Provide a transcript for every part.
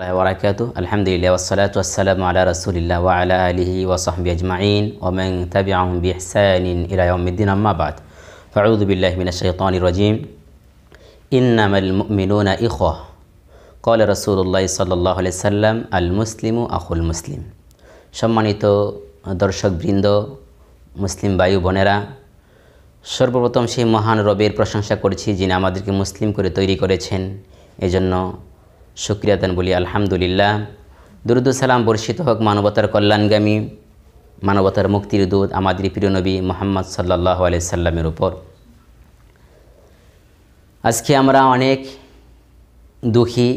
সম্মানিত দর্শক বৃন্দ আল্লাহ আজমাইন ওমেন আম্মাবাদ রজিম রসুল্লাহ সাল্লাম আল আখুল মুসলিম সম্মানিত মুসলিম বায়ু বোনেরা, সর্বপ্রথম সেই মহান রবের প্রশংসা করছি যিনি আমাদেরকে মুসলিম করে তৈরি করেছেন। এজন্য শুক্রিয়া দেন বলি, আলহামদুলিল্লাহ। দুরুদু সালাম বর্ষিত হোক মানবতার কল্যাণগামী, মানবতার মুক্তির দূত আমাদের প্রিয় নবী মোহাম্মদ সাল্লাহ আলি সাল্লামের উপর। আজকে আমরা অনেক দুঃখী,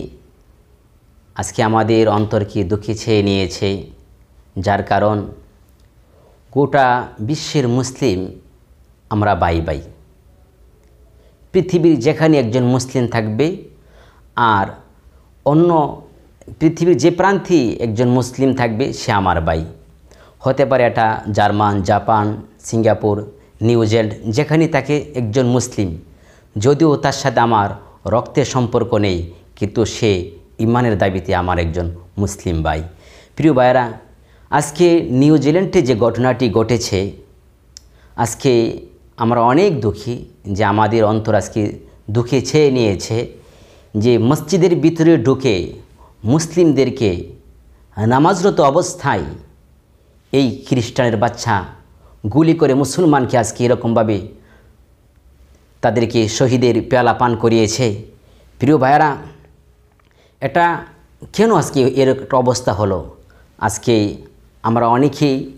আজকে আমাদের অন্তরকে দুঃখী ছেয়ে নিয়েছে, যার কারণ গোটা বিশ্বের মুসলিম আমরা বাই বাই। পৃথিবীর যেখানে একজন মুসলিম থাকবে, আর অন্য পৃথিবীর যে প্রান্তেই একজন মুসলিম থাকবে, সে আমার ভাই। হতে পারে এটা জার্মান, জাপান, সিঙ্গাপুর নিউজিল্যান্ড যেখানে থাকে একজন মুসলিম। যদিও তার সাথে আমার রক্তের সম্পর্ক নেই, কিন্তু সে ইমানের দাবিতে আমার একজন মুসলিম ভাই। প্রিয় ভাইয়েরা, আজকে নিউজিল্যান্ডে যে ঘটনাটি ঘটেছে, আজকে আমরা অনেক দুঃখী যে আমাদের অন্তর আজকে দুঃখে ছেয়ে নিয়েছে। যে মসজিদের ভিতরে ঢুকে মুসলিমদেরকে নামাজরত অবস্থায় এই খ্রিস্টানের বাচ্চা গুলি করে মুসলমানকে আজকে এরকমভাবে তাদেরকে শহীদের পেয়ালা পান করিয়েছে। প্রিয় ভাইয়ারা, এটা কেন আজকে এর একটা অবস্থা হলো? আজকে আমরা অনেকেই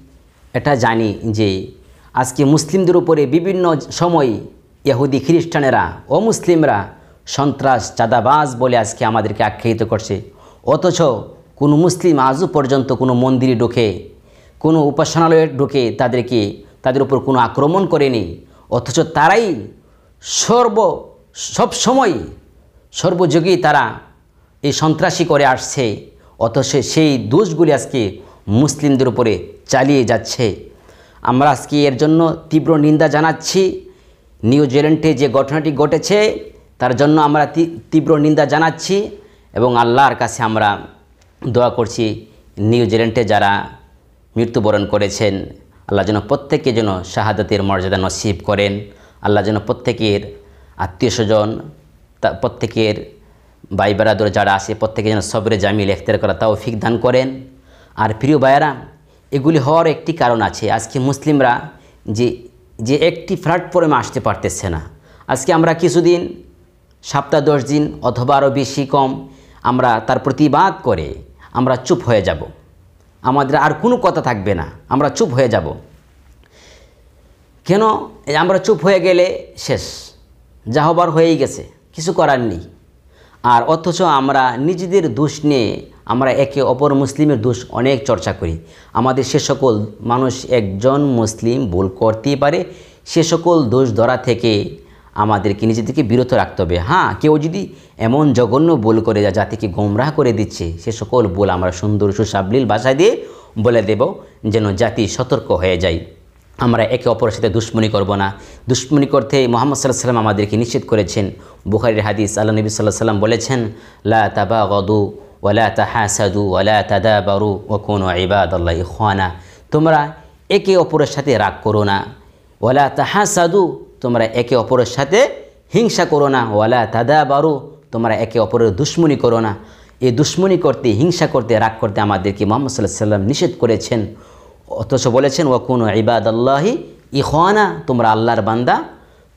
এটা জানি যে আজকে মুসলিমদের উপরে বিভিন্ন সময় ইহুদি খ্রিস্টানেরা ও মুসলিমরা সন্ত্রাস, চাঁদাবাজ বলে আজকে আমাদেরকে আখ্যায়িত করছে। অথচ কোনো মুসলিম আজও পর্যন্ত কোনো মন্দিরে ঢুকে, কোনো উপাসনালয়ে ঢুকে তাদেরকে, তাদের উপর কোনো আক্রমণ করেনি। অথচ তারাই সর্ব সবসময় সর্বযুগেই তারা এই সন্ত্রাসী করে আসছে। অথচ সেই দোষগুলি আজকে মুসলিমদের উপরে চালিয়ে যাচ্ছে। আমরা আজকে এর জন্য তীব্র নিন্দা জানাচ্ছি। নিউজিল্যান্ডে যে ঘটনাটি ঘটেছে তার জন্য আমরা তীব্র নিন্দা জানাচ্ছি এবং আল্লাহর কাছে আমরা দোয়া করছি নিউজিল্যান্ডে যারা মৃত্যুবরণ করেছেন, আল্লাহ যেন প্রত্যেকে যেন শাহাদাতের মর্যাদা নসিব করেন, আল্লাহ যেন প্রত্যেকের আত্মীয় স্বজন প্রত্যেকের ভাই বেড়াদর যারা আসে প্রত্যেকে যেন সবরে জামিল এখতের করা তাও ফিক দান করেন। আর প্রিয় ভাইয়েরা, এগুলি হওয়ার একটি কারণ আছে। আজকে মুসলিমরা যে যে একটি প্ল্যাটফর্মে আসতে পারতেছে না। আজকে আমরা কিছুদিন সপ্তাহ দশ দিন অথবা আরও বেশি কম আমরা তার প্রতিবাদ করে আমরা চুপ হয়ে যাব। আমাদের আর কোনো কথা থাকবে না, আমরা চুপ হয়ে যাব। কেন? আমরা চুপ হয়ে গেলে শেষ, যা হবার হয়েই গেছে, কিছু করার নেই। আর অথচ আমরা নিজেদের দোষ নিয়ে আমরা একে অপর মুসলিমের দোষ অনেক চর্চা করি। আমাদের সে সকল মানুষ একজন মুসলিম ভুল করতেই পারে, সে সকল দোষ ধরা থেকে আমাদেরকে নিজেদেরকে বিরত রাখতে হবে। হ্যাঁ কেউ যদি এমন জঘন্য ভুল করে যা জাতিকে গোমরাহ করে দিচ্ছে, সে সকল ভুল আমরা সুন্দর সুসাবলীল ভাষায় দিয়ে বলে দেব যেন জাতি সতর্ক হয়ে যায়। আমরা একে অপরের সাথে দুশ্মনী করব না। দুশ্মনী করতে মোহাম্মদ সাল্লাহ সাল্লাম আমাদেরকে নিষেধ করেছেন। বুখারির হাদিস, আল্লাহ নবী সাল্লাহ সাল্লাম বলেছেন, লা তাবা গদু ওলা তাহাসাদু ওলা তাদা বারু ও কোনো ইবাদ আল্লাহ ইখানা তোমরা একে অপরের সাথে রাগ করো না। ওলা তাহাসাদু তোমরা একে অপরের সাথে হিংসা করো না। ওয়ালা তাদাবারু, তোমরা একে অপরের দুশ্মনী করো না। এই দুশ্মনী করতে, হিংসা করতে, রাগ করতে আমাদেরকে মোহাম্মদ সাল্লাহ সাল্লাম নিষেধ করেছেন। অথচ বলেছেন ও কোনো ইবাদ আল্লাহি ইখানা তোমরা আল্লাহর বান্দা,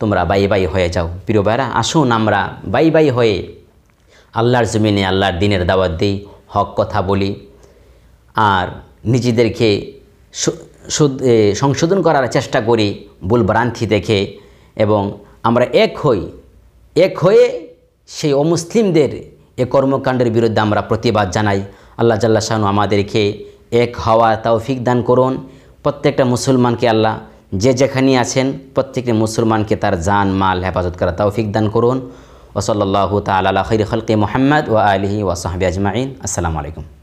তোমরা বাই বাই হয়ে যাও। প্রিয় ভাইরা, আসুন আমরা বাই বাই হয়ে আল্লাহর জমিনে আল্লাহর দিনের দাওয়াত দিই, হক কথা বলি, আর নিজেদেরকে সংশোধন করার চেষ্টা করি, ভুল ভ্রান্তি দেখে এবং আমরা এক হই, এক হয়ে সেই অমুসলিমদের এ কর্মকাণ্ডের বিরুদ্ধে আমরা প্রতিবাদ জানাই। আল্লাহ জাল্লা শাহনু আমাদেরকে এক হওয়া তৌফিক দান করুন। প্রত্যেকটা মুসলমানকে আল্লাহ যে যেখানে আছেন, প্রত্যেকটি মুসলমানকে তার জান, মাল, হেফাজত করা তৌফিক দান করুন। ওসল্লাহ তাল খৈর খলকে মোহাম্মদ ও আলহি ওসাহাবি আজমাইন। আসসালামু আলাইকুম।